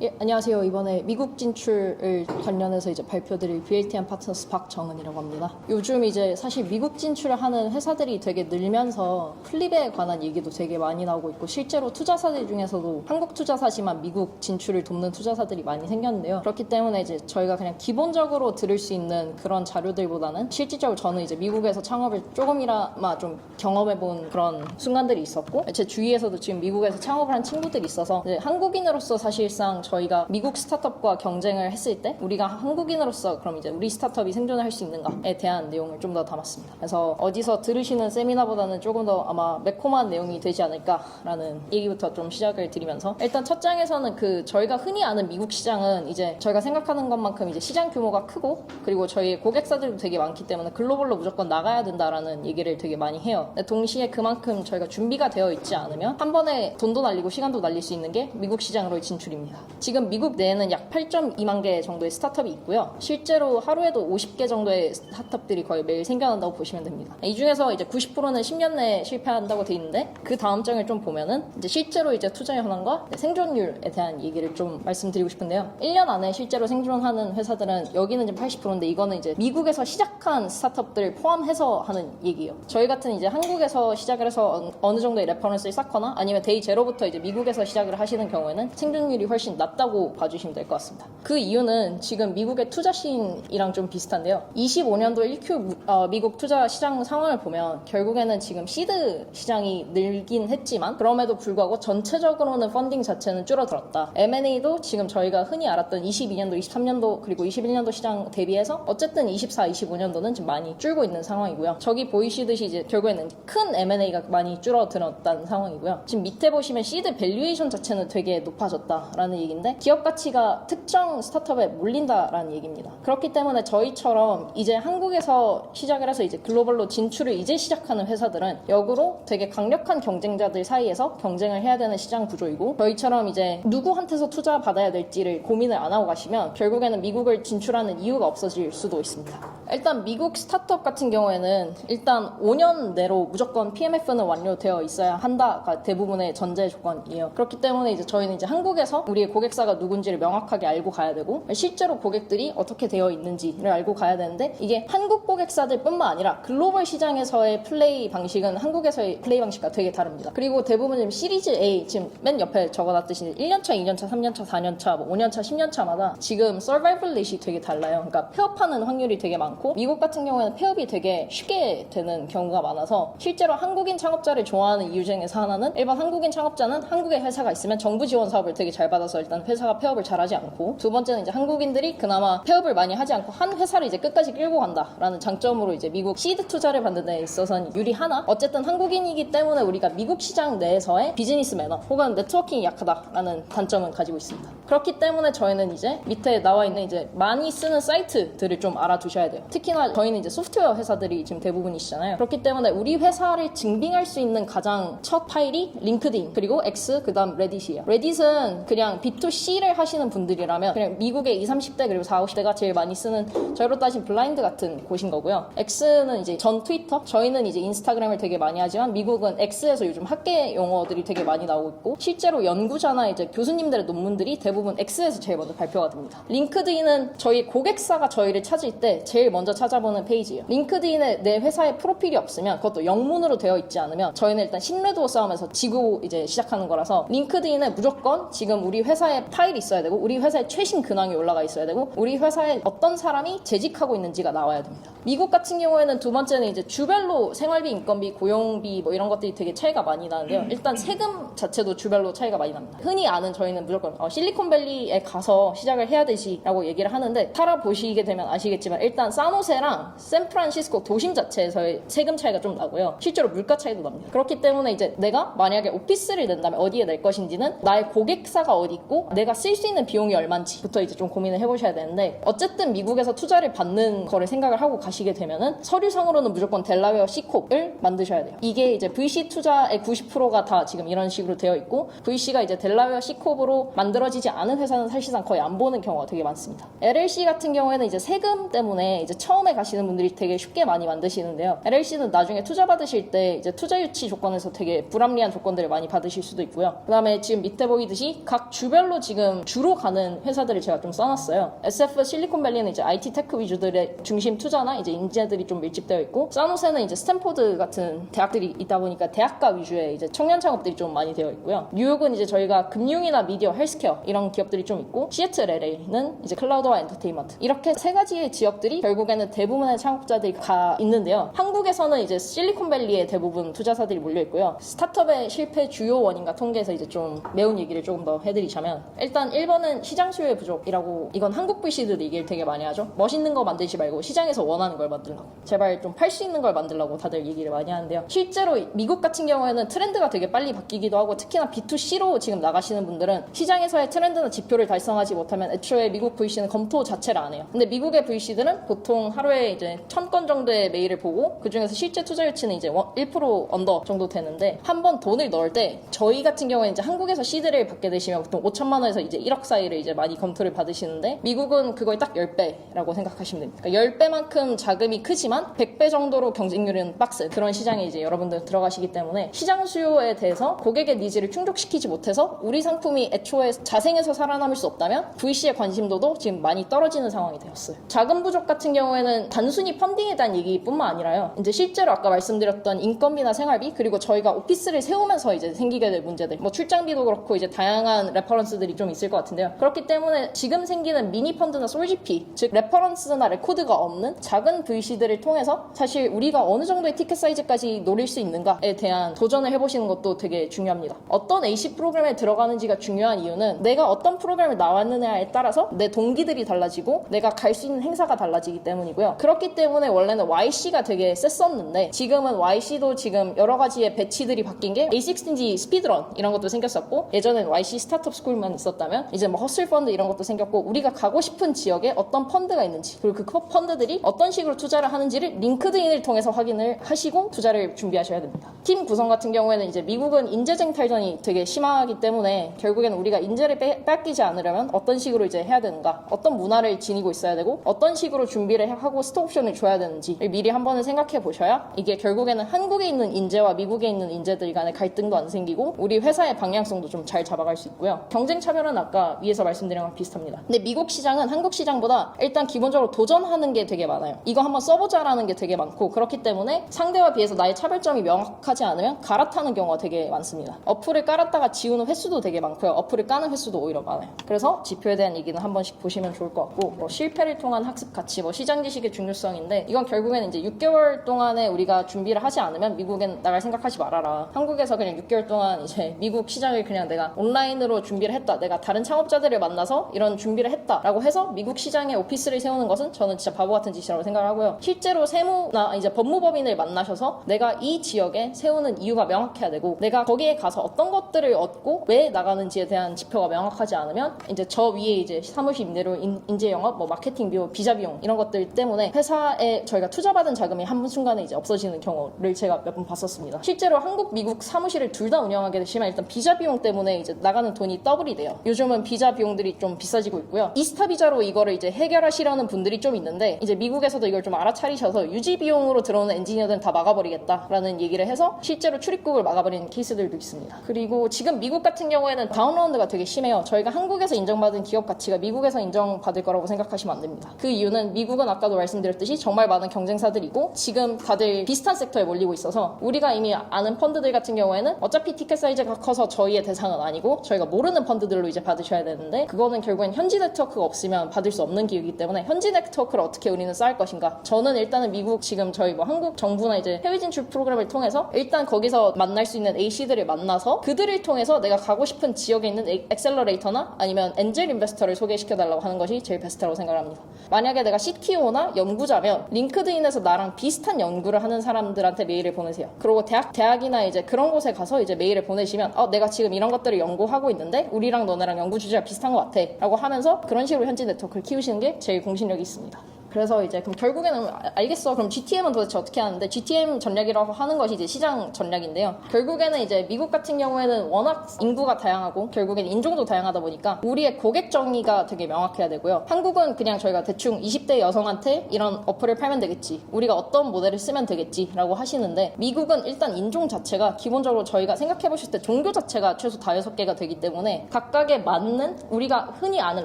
예, 안녕하세요. 이번에 미국 진출을 관련해서 이제 발표드릴 BLTN 파트너스 박정은이라고 합니다. 요즘 이제 사실 미국 진출을 하는 회사들이 되게 늘면서 플립에 관한 얘기도 되게 많이 나오고 있고 실제로 투자사들 중에서도 한국 투자사지만 미국 진출을 돕는 투자사들이 많이 생겼는데요. 그렇기 때문에 이제 저희가 그냥 기본적으로 들을 수 있는 그런 자료들보다는 실질적으로 저는 이제 미국에서 창업을 조금이나마 좀 경험해본 그런 순간들이 있었고 제 주위에서도 지금 미국에서 창업을 한 친구들이 있어서 한국인으로서 사실상 저희가 미국 스타트업과 경쟁을 했을 때 우리가 한국인으로서 그럼 이제 우리 스타트업이 생존을 할 수 있는가에 대한 내용을 좀 더 담았습니다. 그래서 어디서 들으시는 세미나보다는 조금 더 아마 매콤한 내용이 되지 않을까라는 얘기부터 좀 시작을 드리면서 일단 첫 장에서는 그 저희가 흔히 아는 미국 시장은 이제 저희가 생각하는 것만큼 이제 시장 규모가 크고 그리고 저희 고객사들도 되게 많기 때문에 글로벌로 무조건 나가야 된다라는 얘기를 되게 많이 해요. 동시에 그만큼 저희가 준비가 되어 있지 않으면 한 번에 돈도 날리고 시간도 날릴 수 있는 게 미국 시장으로의 진출입니다. 지금 미국 내에는 약 8.2만 개 정도의 스타트업이 있고요. 실제로 하루에도 50개 정도의 스타트업들이 거의 매일 생겨난다고 보시면 됩니다. 이 중에서 이제 90%는 10년 내에 실패한다고 돼 있는데 그 다음 장을 좀 보면은 이제 실제로 이제 투자 현황과 생존율에 대한 얘기를 좀 말씀드리고 싶은데요. 1년 안에 실제로 생존하는 회사들은 여기는 지금 80%인데 이거는 이제 미국에서 시작한 스타트업들을 포함해서 하는 얘기예요. 저희 같은 이제 한국에서 시작을 해서 어- 어느 정도의 레퍼런스를 쌓거나 아니면 데이 제로부터 이제 미국에서 시작을 하시는 경우에는 생존율이 훨씬 낮 다고 봐주시면 될 것 같습니다. 그 이유는 지금 미국의 투자 시인이랑 좀 비슷한데요. 25년도 1Q 무- 어, 미국 투자 시장 상황을 보면 결국에는 지금 시드 시장이 늘긴 했지만 그럼에도 불구하고 전체적으로는 펀딩 자체는 줄어들었다. M&A도 지금 저희가 흔히 알았던 22년도, 23년도 그리고 21년도 시장 대비해서 어쨌든 24, 25년도는 지금 많이 줄고 있는 상황이고요. 저기 보이시듯이 이제 결국에는 큰 M&A가 많이 줄어들었다는 상황이고요. 지금 밑에 보시면 시드 밸류에이션 자체는 되게 높아졌다라는 얘기 인데 기업 가치가 특정 스타트업에 몰린다라는 얘기입니다. 그렇기 때문에 저희처럼 이제 한국에서 시작을 해서 이제 글로벌로 진출을 이제 시작하는 회사들은 역으로 되게 강력한 경쟁자들 사이에서 경쟁을 해야 되는 시장 구조이고 저희처럼 이제 누구한테서 투자 받아야 될지를 고민을 안 하고 가시면 결국에는 미국을 진출하는 이유가 없어질 수도 있습니다. 일단 미국 스타트업 같은 경우에는 일단 5년 내로 무조건 PMF는 완료되어 있어야 한다가 대부분의 전제 조건이에요. 그렇기 때문에 이제 저희는 이제 한국에서 우리의 고객사가 누군지를 명확하게 알고 가야 되고 실제로 고객들이 어떻게 되어 있는지를 알고 가야 되는데 이게 한국 고객사들뿐만 아니라 글로벌 시장에서의 플레이 방식은 한국에서의 플레이 방식과 되게 다릅니다. 그리고 대부분 지금 시리즈 A 지금 맨 옆에 적어놨듯이 1년차, 2년차, 3년차, 4년차, 뭐 5년차, 10년차마다 지금 서바이벌 레이시 되게 달라요. 그러니까 폐업하는 확률이 되게 많고 미국 같은 경우에는 폐업이 되게 쉽게 되는 경우가 많아서 실제로 한국인 창업자를 좋아하는 이유 중에서 하나는 일반 한국인 창업자는 한국에 회사가 있으면 정부 지원 사업을 되게 잘 받아서 일단 회사가 폐업을 잘 하지 않고 두 번째는 이제 한국인들이 그나마 폐업을 많이 하지 않고 한 회사를 이제 끝까지 끌고 간다라는 장점으로 이제 미국 시드 투자를 받는 데 있어서는 유리하나 어쨌든 한국인이기 때문에 우리가 미국 시장 내에서의 비즈니스 매너 혹은 네트워킹이 약하다라는 단점은 가지고 있습니다. 그렇기 때문에 저희는 이제 밑에 나와 있는 이제 많이 쓰는 사이트들을 좀 알아두셔야 돼요. 특히나 저희는 이제 소프트웨어 회사들이 지금 대부분이시잖아요. 그렇기 때문에 우리 회사를 증빙할 수 있는 가장 첫 파일이 링크드인 그리고 X 그다음 레딧이에요. 레딧은 그냥 B2C를 하시는 분들이라면 그냥 미국의 20, 30대 그리고 40, 50대가 제일 많이 쓰는 저희로 따진 블라인드 같은 곳인 거고요. X는 이제 전 트위터 저희는 이제 인스타그램을 되게 많이 하지만 미국은 X에서 요즘 학계 용어들이 되게 많이 나오고 있고 실제로 연구자나 이제 교수님들의 논문들이 대부분 X에서 제일 먼저 발표가 됩니다. 링크드인은 저희 고객사가 저희를 찾을 때 제일 먼저 찾아보는 페이지예요. 링크드인에 내 회사에 프로필이 없으면 그것도 영문으로 되어 있지 않으면 저희는 일단 신뢰도 싸움에서 지고 이제 시작하는 거라서 링크드인에 무조건 지금 우리 회사 에 파일이 있어야 되고 우리 회사에 최신 근황이 올라가 있어야 되고 우리 회사에 어떤 사람이 재직하고 있는지가 나와야 됩니다. 미국 같은 경우에는 두 번째는 이제 주별로 생활비, 인건비, 고용비 뭐 이런 것들이 되게 차이가 많이 나는데요. 일단 세금 자체도 주별로 차이가 많이 납니다. 흔히 아는 저희는 무조건 어, 실리콘밸리에 가서 시작을 해야 되지라고 얘기를 하는데 살아보시게 되면 아시겠지만 일단 사노세랑 샌프란시스코 도심 자체에서의 세금 차이가 좀 나고요. 실제로 물가 차이도 납니다. 그렇기 때문에 이제 내가 만약에 오피스를 낸다면 어디에 낼 것인지는 나의 고객사가 어디 있고 내가 쓸 수 있는 비용이 얼마인지부터 이제 좀 고민을 해보셔야 되는데 어쨌든 미국에서 투자를 받는 거를 생각을 하고 가시게 되면은 서류상으로는 무조건 델라웨어 C콥을 만드셔야 돼요. 이게 이제 VC 투자의 90%가 다 지금 이런 식으로 되어 있고 VC가 이제 델라웨어 C콥으로 만들어지지 않은 회사는 사실상 거의 안 보는 경우가 되게 많습니다. LLC 같은 경우에는 이제 세금 때문에 이제 처음에 가시는 분들이 되게 쉽게 많이 만드시는데요. LLC는 나중에 투자 받으실 때 이제 투자 유치 조건에서 되게 불합리한 조건들을 많이 받으실 수도 있고요. 그다음에 지금 밑에 보이듯이 각 주별로 분별로 지금 주로 가는 회사들을 제가 좀 써놨어요. SF 실리콘밸리는 이제 IT 테크 위주들의 중심 투자나 이제 인재들이 좀 밀집되어 있고, 사노세는 이제 스탠포드 같은 대학들이 있다 보니까 대학가 위주의 이제 청년 창업들이 좀 많이 되어 있고요. 뉴욕은 이제 저희가 금융이나 미디어, 헬스케어 이런 기업들이 좀 있고, 시애틀 LA는 이제 클라우드와 엔터테인먼트 이렇게 세 가지의 지역들이 결국에는 대부분의 창업자들이 가 있는데요. 한국에서는 이제 실리콘밸리에 대부분 투자사들이 몰려 있고요. 스타트업의 실패 주요 원인과 통계에서 이제 좀 매운 얘기를 조금 더 해드리자면 일단 1번은 시장 수요의 부족이라고 이건 한국 VC들이 얘기를 되게 많이 하죠. 멋있는 거 만들지 말고 시장에서 원하는 걸 만들라고. 제발 좀 팔 수 있는 걸 만들라고 다들 얘기를 많이 하는데요. 실제로 미국 같은 경우에는 트렌드가 되게 빨리 바뀌기도 하고 특히나 B2C로 지금 나가시는 분들은 시장에서의 트렌드나 지표를 달성하지 못하면 애초에 미국 VC는 검토 자체를 안 해요. 근데 미국의 VC들은 보통 하루에 이제 천 건 정도의 메일을 보고 그 중에서 실제 투자 유치는 이제 1% 언더 정도 되는데 한 번 돈을 넣을 때 저희 같은 경우에 이제 한국에서 시드를 받게 되시면 보통 5천만 원에서 이제 1억 사이를 이제 많이 검토를 받으시는데 미국은 그거의 딱 10배라고 생각하시면 됩니다. 그러니까 10배만큼 자금이 크지만 100배 정도로 경쟁률은 박스 그런 시장에 이제 여러분들 들어가시기 때문에 시장 수요에 대해서 고객의 니즈를 충족시키지 못해서 우리 상품이 애초에 자생해서 살아남을 수 없다면 VC의 관심도도 지금 많이 떨어지는 상황이 되었어요. 자금 부족 같은 경우에는 단순히 펀딩에 대한 얘기뿐만 아니라요. 이제 실제로 아까 말씀드렸던 인건비나 생활비 그리고 저희가 오피스를 세우면서 이제 생기게 될 문제들 뭐 출장비도 그렇고 이제 다양한 레퍼런스 들이 좀 있을 것 같은데요. 그렇기 때문에 지금 생기는 미니 펀드나 솔지피 즉 레퍼런스나 레코드가 없는 작은 VC들을 통해서 사실 우리가 어느 정도의 티켓 사이즈까지 노릴 수 있는가에 대한 도전을 해보시는 것도 되게 중요합니다. 어떤 AC 프로그램에 들어가는지가 중요한 이유는 내가 어떤 프로그램을 나왔느냐에 따라서 내 동기들이 달라지고 내가 갈 수 있는 행사가 달라지기 때문이고요. 그렇기 때문에 원래는 YC가 되게 셌었는데 지금은 YC도 지금 여러 가지의 배치들이 바뀐 게 A16인지 스피드런 이런 것도 생겼었고 예전엔 YC 스타트업 스쿨 만 있었다면 이제 뭐 허슬 펀드 이런 것도 생겼고 우리가 가고 싶은 지역에 어떤 펀드가 있는지 그리고 그 펀드들이 어떤 식으로 투자를 하는지를 링크드인을 통해서 확인을 하시고 투자를 준비하셔야 됩니다. 팀 구성 같은 경우에는 이제 미국은 인재쟁 탈전이 되게 심하기 때문에 결국에는 우리가 인재를 빼, 뺏기지 않으려면 어떤 식으로 이제 해야 되는가 어떤 문화를 지니고 있어야 되고 어떤 식으로 준비를 하고 스톡옵션을 줘야 되는지를 미리 한 번은 생각해 보셔야 이게 결국에는 한국에 있는 인재와 미국에 있는 인재들 간의 갈등도 안 생기고 우리 회사의 방향성도 좀 잘 잡아갈 수 있고요. 경쟁 차별은 아까 위에서 말씀드린 거랑 비슷합니다. 근데 미국 시장은 한국 시장보다 일단 기본적으로 도전하는 게 되게 많아요. 이거 한번 써보자라는 게 되게 많고 그렇기 때문에 상대와 비해서 나의 차별점이 명확하지 않으면 갈아타는 경우가 되게 많습니다. 어플을 깔았다가 지우는 횟수도 되게 많고요. 어플을 까는 횟수도 오히려 많아요. 그래서 지표에 대한 얘기는 한 번씩 보시면 좋을 것 같고 뭐 실패를 통한 학습 가치, 뭐 시장 지식의 중요성인데 이건 결국에는 이제 6개월 동안에 우리가 준비를 하지 않으면 미국엔 나갈 생각하지 말아라. 한국에서 그냥 6개월 동안 이제 미국 시장을 그냥 내가 온라인으로 준비를 했다. 내가 다른 창업자들을 만나서 이런 준비를 했다라고 해서 미국 시장에 오피스를 세우는 것은 저는 진짜 바보 같은 짓이라고 생각을 하고요. 실제로 세무나 이제 법무법인을 만나셔서 내가 이 지역에 세우는 이유가 명확해야 되고 내가 거기에 가서 어떤 것들을 얻고 왜 나가는지에 대한 지표가 명확하지 않으면 이제 저 위에 이제 사무실 임대료, 인, 인재 영업, 뭐 마케팅 비용, 비자 비용 이런 것들 때문에 회사에 저희가 투자받은 자금이 한순간에 이제 없어지는 경우를 제가 몇 번 봤었습니다. 실제로 한국, 미국 사무실을 둘 다 운영하게 되시면 일단 비자 비용 때문에 이제 나가는 돈이 더블이 돼요. 요즘은 비자 비용들이 좀 비싸지고 있고요. 이스타 비자로 이거를 이제 해결하시려는 분들이 좀 있는데 이제 미국에서도 이걸 좀 알아차리셔서 유지 비용으로 들어오는 엔지니어들은 다 막아버리겠다라는 얘기를 해서 실제로 출입국을 막아버리는 케이스들도 있습니다. 그리고 지금 미국 같은 경우에는 다운라운드가 되게 심해요. 저희가 한국에서 인정받은 기업 가치가 미국에서 인정받을 거라고 생각하시면 안 됩니다. 그 이유는 미국은 아까도 말씀드렸듯이 정말 많은 경쟁사들이고 지금 다들 비슷한 섹터에 몰리고 있어서 우리가 이미 아는 펀드들 같은 경우에는 어차피 티켓 사이즈가 커서 저희의 대상은 아니고 저희가 모르는 펀드들로 이제 받으셔야 되는데 그거는 결국엔 현지 네트워크가 없으면 받을 수 없는 기회이기 때문에 현지 네트워크를 어떻게 우리는 쌓을 것인가 저는 일단은 미국 지금 저희 뭐 한국 정부나 이제 해외 진출 프로그램을 통해서 일단 거기서 만날 수 있는 AC들을 만나서 그들을 통해서 내가 가고 싶은 지역에 있는 에- 엑셀러레이터나 아니면 엔젤 인베스터를 소개시켜 달라고 하는 것이 제일 베스트라고 생각합니다. 만약에 내가 CTO나 연구자면 링크드인에서 나랑 비슷한 연구를 하는 사람들한테 메일을 보내세요. 그리고 대학 대학이나 이제 그런 곳에 가서 이제 메일을 보내시면 어 내가 지금 이런 것들을 연구하고 있는데 우리 랑 너네랑 연구 주제가 비슷한 것 같아 라고 하면서 그런 식으로 현지 네트워크를 키우시는 게 제일 공신력이 있습니다. 그래서 이제 그럼 결국에는 아- 알겠어. 그럼 GTM은 도대체 어떻게 하는데 GTM 전략이라고 하는 것이 이제 시장 전략인데요. 결국에는 이제 미국 같은 경우에는 워낙 인구가 다양하고 결국엔 인종도 다양하다 보니까 우리의 고객 정의가 되게 명확해야 되고요. 한국은 그냥 저희가 대충 20대 여성한테 이런 어플을 팔면 되겠지. 우리가 어떤 모델을 쓰면 되겠지라고 하시는데 미국은 일단 인종 자체가 기본적으로 저희가 생각해 보실 때 종교 자체가 최소 다여섯 개가 되기 때문에 각각에 맞는 우리가 흔히 아는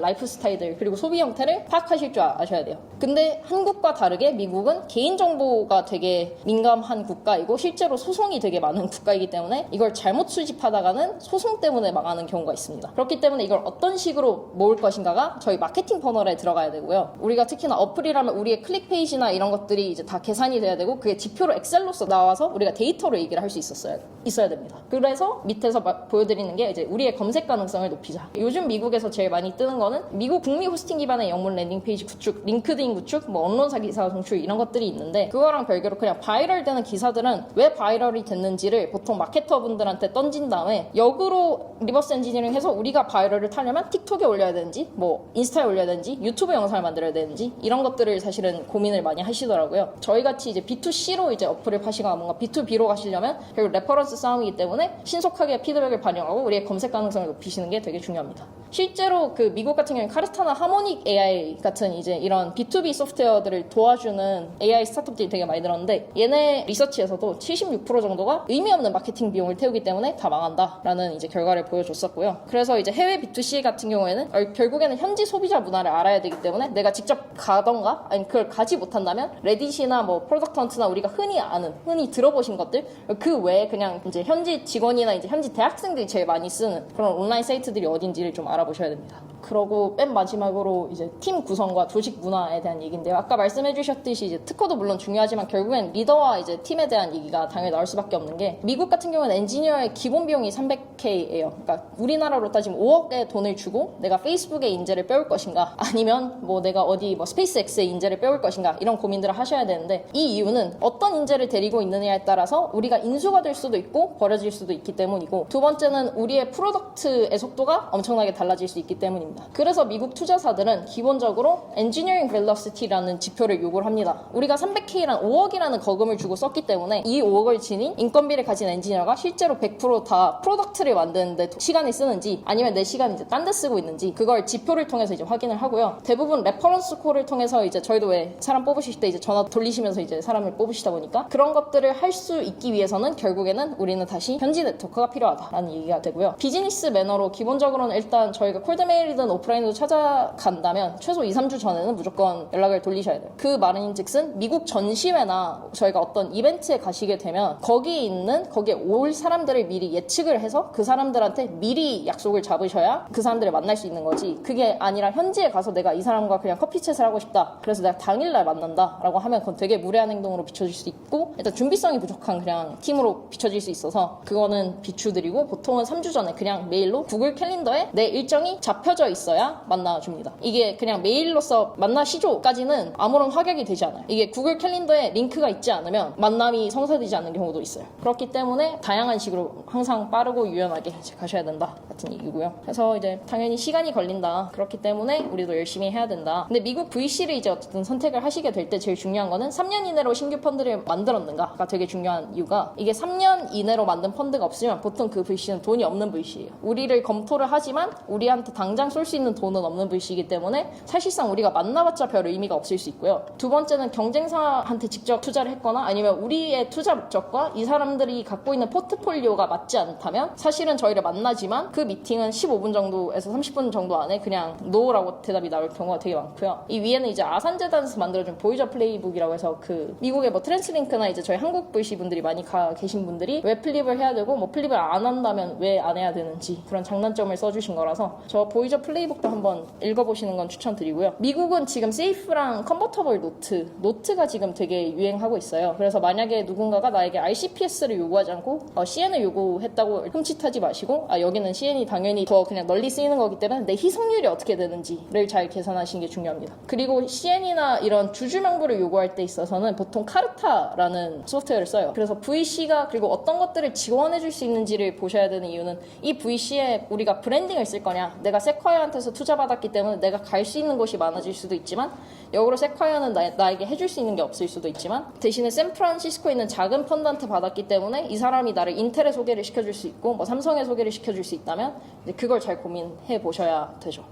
라이프 스타일들 그리고 소비 형태를 파악하실 줄 아- 아셔야 돼요. 근데 한국과 다르게 미국은 개인 정보가 되게 민감한 국가이고 실제로 소송이 되게 많은 국가이기 때문에 이걸 잘못 수집하다가는 소송 때문에 망하는 경우가 있습니다. 그렇기 때문에 이걸 어떤 식으로 모을 것인가가 저희 마케팅 퍼널에 들어가야 되고요. 우리가 특히나 어플이라면 우리의 클릭 페이지나 이런 것들이 이제 다 계산이 돼야 되고 그게 지표로 엑셀로서 나와서 우리가 데이터로 얘기를 할 수 있었어야 있어야 됩니다. 그래서 밑에서 마- 보여드리는 게 이제 우리의 검색 가능성을 높이자. 요즘 미국에서 제일 많이 뜨는 거는 미국 북미 호스팅 기반의 영문 랜딩 페이지 구축, 링크드인 구축, 뭐 언론사 기사 송출 이런 것들이 있는데 그거랑 별개로 그냥 바이럴 되는 기사들은 왜 바이럴이 됐는지를 보통 마케터 분들한테 던진 다음에 역으로 리버스 엔지니어링 해서 우리가 바이럴을 타려면 틱톡에 올려야 되는지 뭐 인스타에 올려야 되는지 유튜브 영상을 만들어야 되는지 이런 것들을 사실은 고민을 많이 하시더라고요. 저희 같이 이제 B2C로 이제 어플을 파시거나 뭔가 B2B로 가시려면 결국 레퍼런스 싸움이기 때문에 신속하게 피드백을 반영하고 우리의 검색 가능성을 높이시는 게 되게 중요합니다. 실제로 그 미국 같은 경우에 카르타나 하모닉 AI 같은 이제 이런 B2B 소프트웨어들을 도와주는 AI 스타트업들이 되게 많이 들었는데 얘네 리서치에서도 76% 정도가 의미 없는 마케팅 비용을 태우기 때문에 다 망한다라는 이제 결과를 보여줬었고요. 그래서 이제 해외 B2C 같은 경우에는 얼- 결국에는 현지 소비자 문화를 알아야 되기 때문에 내가 직접 가던가 아니 그걸 가지 못한다면 레딧이나 뭐 프로덕트 헌트나 우리가 흔히 아는 흔히 들어보신 것들 그 외에 그냥 이제 현지 직원이나 이제 현지 대학생들이 제일 많이 쓰는 그런 온라인 사이트들이 어딘지를 좀 알아보셔야 됩니다. 그러고 맨 마지막으로 이제 팀 구성과 조직 문화에 대한 얘기인데요. 아까 말씀해주셨듯이 이제 특허도 물론 중요하지만 결국엔 리더와 이제 팀에 대한 얘기가 당연히 나올 수밖에 없는 게 미국 같은 경우는 엔지니어의 기본 비용이 300K예요. 그러니까 우리나라로 따지면 5억의 돈을 주고 내가 페이스북의 인재를 빼올 것인가 아니면 뭐 내가 어디 뭐 스페이스X의 인재를 빼올 것인가 이런 고민들을 하셔야 되는데 이 이유는 어떤 인재를 데리고 있느냐에 따라서 우리가 인수가 될 수도 있고 버려질 수도 있기 때문이고 두 번째는 우리의 프로덕트의 속도가 엄청나게 달라질 수 있기 때문입니다. 그래서 미국 투자사들은 기본적으로 엔지니어링 밸런스 500K라는 지표를 요구를 합니다. 우리가 300K란 5억이라는 거금을 주고 썼기 때문에 이 5억을 지닌 인건비를 가진 엔지니어가 실제로 100%다 프로덕트를 만드는데 시간을 쓰는지 아니면 내 시간 이제 딴 데 쓰고 있는지 그걸 지표를 통해서 이제 확인을 하고요. 대부분 레퍼런스 콜을 통해서 이제 저희도 왜 사람 뽑으실 때 이제 전화 돌리시면서 이제 사람을 뽑으시다 보니까 그런 것들을 할 수 있기 위해서는 결국에는 우리는 다시 현지 네트워크가 필요하다라는 얘기가 되고요. 비즈니스 매너로 기본적으로는 일단 저희가 콜드메일이든 오프라인으로 찾아간다면 최소 2, 3주 전에는 무조건 연락 을 돌리셔야 돼요. 그 말인 즉슨 미국 전시회나 저희가 어떤 이벤트에 가시게 되면 거기에 있는 거기에 올 사람들을 미리 예측을 해서 그 사람들한테 미리 약속을 잡으셔야 그 사람들을 만날 수 있는 거지. 그게 아니라 현지에 가서 내가 이 사람과 그냥 커피챗을 하고 싶다. 그래서 내가 당일날 만난다라고 하면 그건 되게 무례한 행동으로 비춰질 수 있고 일단 준비성이 부족한 그냥 팀으로 비춰질 수 있어서 그거는 비추드리고 보통은 3주 전에 그냥 메일로 구글 캘린더에 내 일정이 잡혀져 있어야 만나줍니다. 이게 그냥 메일로서 만나시죠까지 는 아무런 확약이 되지 않아요. 이게 구글 캘린더에 링크가 있지 않으면 만남이 성사되지 않는 경우도 있어요. 그렇기 때문에 다양한 식으로 항상 빠르고 유연하게 가셔야 된다 같은 얘기고요. 그래서 이제 당연히 시간이 걸린다. 그렇기 때문에 우리도 열심히 해야 된다. 근데 미국 VC를 이제 어쨌든 선택을 하시게 될 때 제일 중요한 거는 3년 이내로 신규 펀드를 만들었는가가 되게 중요한 이유가 이게 3년 이내로 만든 펀드가 없으면 보통 그 VC는 돈이 없는 VC예요. 우리를 검토를 하지만 우리한테 당장 쏠 수 있는 돈은 없는 VC이기 때문에 사실상 우리가 만나봤자 별 의미 가 없을 수 있고요. 두 번째는 경쟁사한테 직접 투자를 했거나 아니면 우리의 투자 목적과 이 사람들이 갖고 있는 포트폴리오가 맞지 않다면 사실은 저희를 만나지만 그 미팅은 15분 정도에서 30분 정도 안에 그냥 노라고 대답이 나올 경우가 되게 많고요. 이 위에는 이제 아산재단에서 만들어준 보이저 플레이북이라고 해서 그 미국의 뭐 트랜스링크나 이제 저희 한국 VC 분들이 많이 가 계신 분들이 왜 플립을 해야 되고 뭐 플립을 안 한다면 왜 안 해야 되는지 그런 장단점을 써주신 거라서 저 보이저 플레이북도 한번 읽어보시는 건 추천드리고요. 미국은 지금 세이프 랑 컨버터블 노트 노트가 지금 되게 유행하고 있어요. 그래서 만약에 누군가가 나에게 RCPS를 요구하지 않고 어, CN을 요구했다고 흠칫하지 마시고 아 여기는 CN이 당연히 더 그냥 널리 쓰이는 거기 때문에 내 희석률이 어떻게 되는지를 잘 계산하시는 게 중요합니다. 그리고 CN이나 이런 주주 명부를 요구할 때 있어서는 보통 카르타라는 소프트웨어를 써요. 그래서 VC가 그리고 어떤 것들을 지원해 줄 수 있는지를 보셔야 되는 이유는 이 VC에 우리가 브랜딩을 쓸 거냐 내가 세쿼이어한테서 투자받았기 때문에 내가 갈 수 있는 곳이 많아질 수도 있지만 역으로 세콰이어는 나, 나에게 해줄 수 있는 게 없을 수도 있지만 대신에 샌프란시스코에 있는 작은 펀드한테 받았기 때문에 이 사람이 나를 인텔에 소개를 시켜줄 수 있고 뭐 삼성에 소개를 시켜줄 수 있다면 그걸 잘 고민해 보셔야 되죠.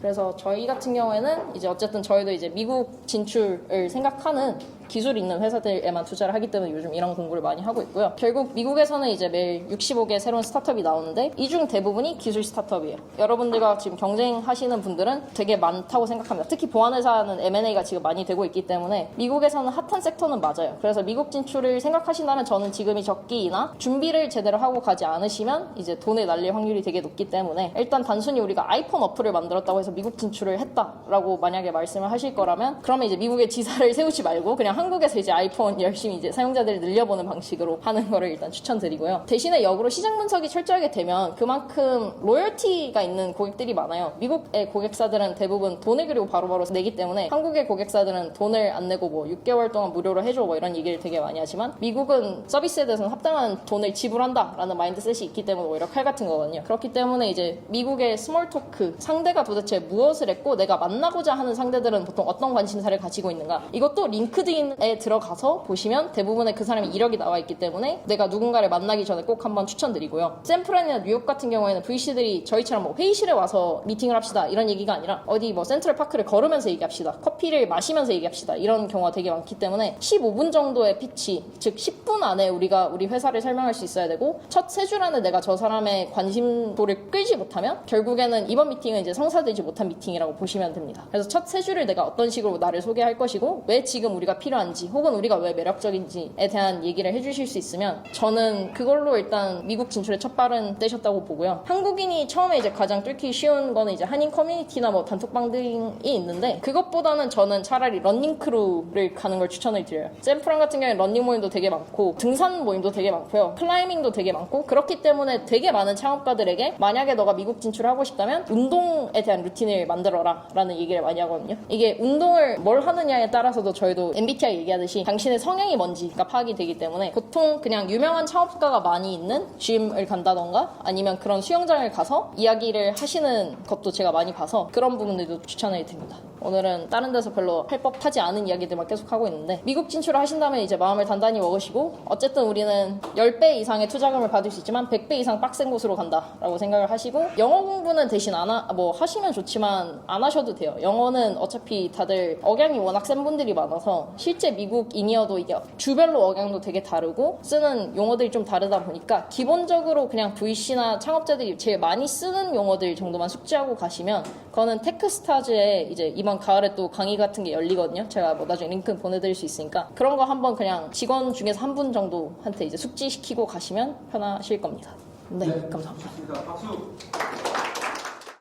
그래서 저희 같은 경우에는 이제 어쨌든 저희도 이제 미국 진출을 생각하는 기술 있는 회사들에만 투자를 하기 때문에 요즘 이런 공부를 많이 하고 있고요. 결국 미국에서는 이제 매일 65개 새로운 스타트업이 나오는데 이 중 대부분이 기술 스타트업이에요. 여러분들과 지금 경쟁하시는 분들은 되게 많다고 생각합니다. 특히 보안회사는 M&A가 지금 많이 되고 있기 때문에 미국에서는 핫한 섹터는 맞아요. 그래서 미국 진출을 생각하신다면 저는 지금이 적기이나 준비를 제대로 하고 가지 않으시면 이제 돈에 날릴 확률이 되게 높기 때문에 일단 단순히 우리가 아이폰 어플을 만들었다고 해서 미국 진출을 했다라고 만약에 말씀을 하실 거라면 그러면 이제 미국에 지사를 세우지 말고 그냥 한국에서 이제 아이폰 열심히 이제 사용자들을 늘려보는 방식으로 하는 거를 일단 추천드리고요. 대신에 역으로 시장 분석이 철저하게 되면 그만큼 로열티가 있는 고객들이 많아요. 미국의 고객사들은 대부분 돈을 그리고 바로바로 내기 때문에 한국의 고객사들은 돈을 안 내고 뭐 6개월 동안 무료로 해줘 뭐 이런 얘기를 되게 많이 하지만 미국은 서비스에 대해서는 합당한 돈을 지불한다라는 마인드셋이 있기 때문에 오히려 칼 같은 거거든요. 그렇기 때문에 이제 미국의 스몰 토크 상대가 도대체 무엇을 했고 내가 만나고자 하는 상대들은 보통 어떤 관심사를 가지고 있는가 이것도 링크드인 에 들어가서 보시면 대부분의 그 사람의 이력이 나와 있기 때문에 내가 누군가를 만나기 전에 꼭 한번 추천드리고요. 샌프란이나 뉴욕 같은 경우에는 VC들이 저희처럼 뭐 회의실에 와서 미팅을 합시다 이런 얘기가 아니라 어디 뭐 센트럴 파크를 걸으면서 얘기합시다. 커피를 마시면서 얘기합시다. 이런 경우가 되게 많기 때문에 15분 정도의 피치, 즉 10분 안에 우리가 우리 회사를 설명할 수 있어야 되고 첫 세 줄 안에 내가 저 사람의 관심도를 끌지 못하면 결국에는 이번 미팅은 이제 성사되지 못한 미팅이라고 보시면 됩니다. 그래서 첫 세 줄을 내가 어떤 식으로 나를 소개할 것이고 왜 지금 우리가 필요한 지 혹은 우리가 왜 매력적인지에 대한 얘기를 해주실 수 있으면 저는 그걸로 일단 미국 진출의 첫 발은 떼셨다고 보고요. 한국인이 처음에 이제 가장 뚫기 쉬운 거는 이제 한인 커뮤니티나 뭐 단톡방들이 있는데 그것보다는 저는 차라리 런닝 크루를 가는 걸 추천을 드려요. 샌프란 같은 경우에 런닝 모임도 되게 많고 등산 모임도 되게 많고요. 클라이밍도 되게 많고 그렇기 때문에 되게 많은 창업가들에게 만약에 너가 미국 진출하고 싶다면 운동에 대한 루틴을 만들어라 라는 얘기를 많이 하거든요. 이게 운동을 뭘 하느냐에 따라서도 저희도 MBTI 얘기하듯이 당신의 성향이 뭔지가 파악이 되기 때문에 보통 그냥 유명한 창업가가 많이 있는 gym을 간다던가 아니면 그런 수영장을 가서 이야기를 하시는 것도 제가 많이 봐서 그런 부분들도 추천을 드립니다. 오늘은 다른 데서 별로 할 법하지 않은 이야기들만 계속 하고 있는데 미국 진출을 하신다면 이제 마음을 단단히 먹으시고 어쨌든 우리는 10배 이상의 투자금을 받을 수 있지만 100배 이상 빡센 곳으로 간다라고 생각을 하시고 영어 공부는 대신 안 하, 뭐 하시면 좋지만 안 하셔도 돼요. 영어는 어차피 다들 억양이 워낙 센 분들이 많아서 실제 미국인이어도 이게 주별로 억양도 되게 다르고 쓰는 용어들이 좀 다르다 보니까 기본적으로 그냥 VC나 창업자들이 제일 많이 쓰는 용어들 정도만 숙지하고 가시면 그거는 테크스타즈에 이제 이번 가을에 또 강의 같은 게 열리거든요. 제가 뭐 나중에 링크 보내드릴 수 있으니까 그런 거 한번 그냥 직원 중에서 한 분 정도한테 이제 숙지시키고 가시면 편하실 겁니다. 네, 감사합니다. 좋습니다. 박수.